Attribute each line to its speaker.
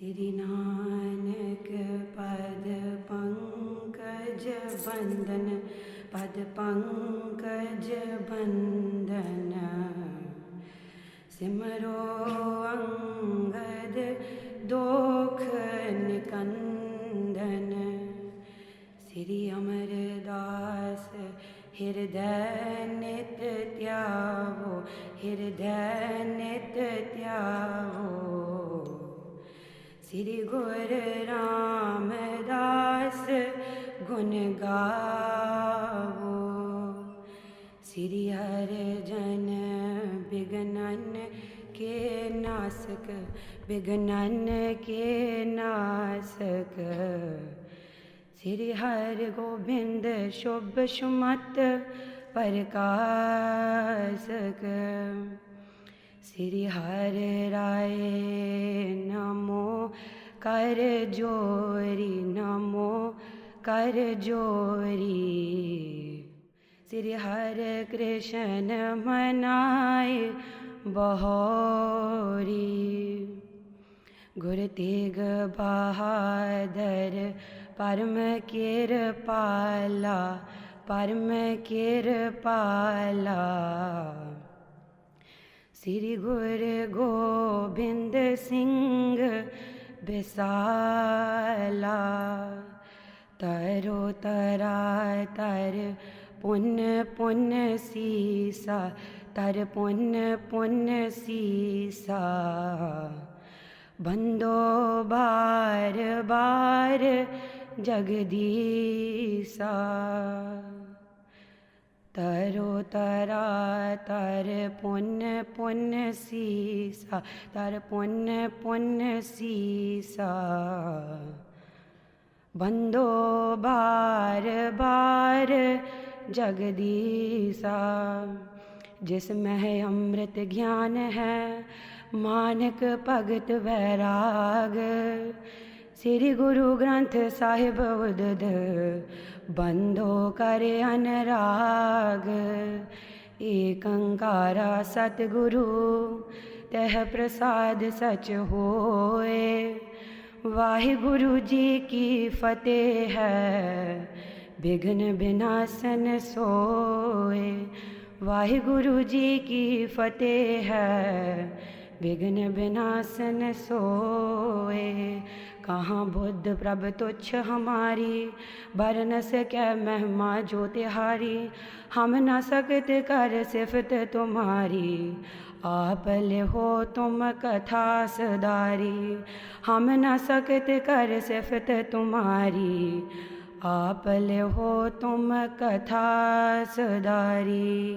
Speaker 1: श्री नानक पद पंकज बंदन पद पंकज बंदन सिमरो अंगद दोख निकंदन। श्री अमरदास हृदय नित त्यावो हृदय नित त्यावो ਸ੍ਰੀ ਗੁਰ ਰਾਮਦਾਸ ਗੁਣ ਗਾਵੋ। ਸ੍ਰੀ ਹਰਿ ਜਨ ਬਿਗਨਨ ਕੇ ਨਾਸਕ, ਬਿਗਨਨ ਕੇ ਨਾਸਕ। ਸ੍ਰੀ ਹਰਿ ਗੋਬਿੰਦ ਸ਼ੁਭ ਸੁਮਤ ਪ੍ਰਕਾਸ਼ਕ। ਸ੍ਰੀ ਹਰਿ ਰਾਏ ਕਰ ਜੋਰੀ ਨਮੋ ਕਰ ਜੋਰੀ ਸ੍ਰੀ ਹਰਿ ਕ੍ਰਿਸ਼ਨ ਮਨਾਏ ਬਹੋਰੀ ਗੁਰ ਤੇਗ ਬਹਾਦਰ ਪਰਮ ਕਿਰਪਾਲਾ ਪਰਮ ਕਿਰਪਾਲਾ ਸ੍ਰੀ ਗੁਰ ਗੋਬਿੰਦ ਸਿੰਘ बिसाला तरो तरा तर पुण्य पुण्य सीसा, तर पुण्य पुण्य सीसा। बंदो बार बार जगदीसा। तरो तरा, तर पुण्य पुण्य सीसा, तर पुण्य पुण्य सीसा। बंदो बार बार जगदीसा जिसमें अमृत ज्ञान है, मानक भगत वैराग। श्री गुरु ग्रंथ साहिब उदद बंधो करे अनराग। एकंकारा सतगुरु, तह प्रसाद सच होए। वाहिगुरु जी की फतेह है विघ्न विनाशन सोए। वाहिगुरु जी की फतेह है विघ्न विनाशन सोए। कहाँ बुद्ध प्रभ तुच्छ हमारी? बर न सकै महिमा जो तिहारी। हम न सकत कर सिफत तुम्हारी। आप ले हो तुम कथा सदारी। हम न सकत कर सिफत तुम्हारी। आप ले हो तुम कथा सदारी।